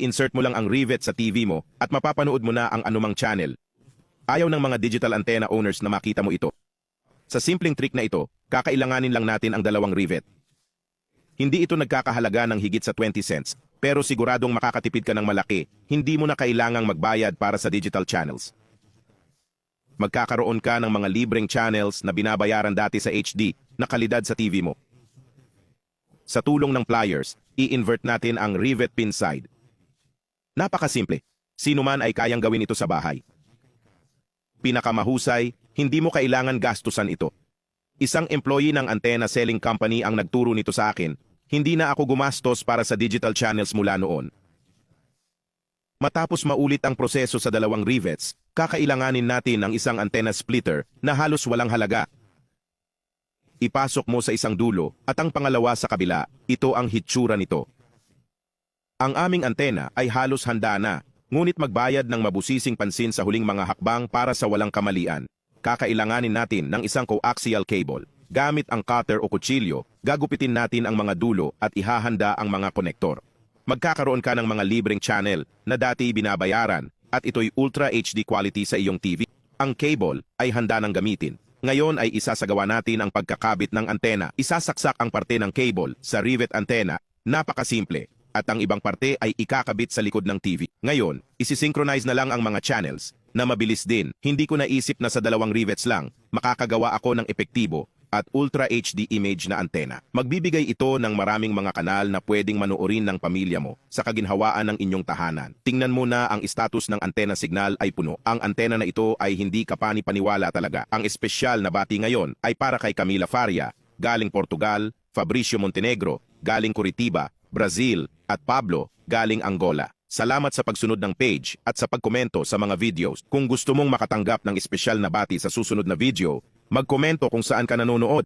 insert mo lang ang rivet sa TV mo at mapapanood mo na ang anumang channel. Ayaw ng mga digital antenna owners na makita mo ito. Sa simpleng trick na ito, kakailanganin lang natin ang dalawang rivet. Hindi ito nagkakahalaga ng higit sa 20 cents, pero siguradong makakatipid ka ng malaki, hindi mo na kailangang magbayad para sa digital channels. Magkakaroon ka ng mga libreng channels na binabayaran dati sa HD na kalidad sa TV mo. Sa tulong ng pliers, i-invert natin ang rivet pin side. Napakasimple. Sino man ay kayang gawin ito sa bahay. Pinakamahusay, hindi mo kailangan gastusan ito. Isang employee ng antenna selling company ang nagturo nito sa akin, hindi na ako gumastos para sa digital channels mula noon. Matapos maulit ang proseso sa dalawang rivets, kakailanganin natin ang isang antenna splitter na halos walang halaga. Ipasok mo sa isang dulo at ang pangalawa sa kabila, ito ang hitsura nito. Ang aming antena ay halos handa na, ngunit magbayad ng mabusising pansin sa huling mga hakbang para sa walang kamalian. Kakailanganin natin ng isang coaxial cable. Gamit ang cutter o kutsilyo, gagupitin natin ang mga dulo at ihahanda ang mga konektor. Magkakaroon ka ng mga libreng channel na dati binabayaran at ito'y Ultra HD quality sa iyong TV. Ang cable ay handa ng gamitin. Ngayon ay isasagawa natin ang pagkakabit ng antena. Isasaksak ang parte ng cable sa rivet antena. Napakasimple. At ang ibang parte ay ikakabit sa likod ng TV. Ngayon, isisynchronize na lang ang mga channels na mabilis din. Hindi ko naisip na sa dalawang rivets lang, makakagawa ako ng epektibo at Ultra HD image na antena. Magbibigay ito ng maraming mga kanal na pwedeng manoorin ng pamilya mo sa kaginhawaan ng inyong tahanan. Tingnan mo na ang status ng antena signal ay puno. Ang antena na ito ay hindi kapani-paniwala talaga. Ang espesyal na bati ngayon ay para kay Camila Faria, galing Portugal, Fabricio Montenegro, galing Curitiba, Brazil, at Pablo, galing Angola. Salamat sa pagsunod ng page at sa pagkomento sa mga videos. Kung gusto mong makatanggap ng espesyal na bati sa susunod na video, magkomento kung saan ka nanonood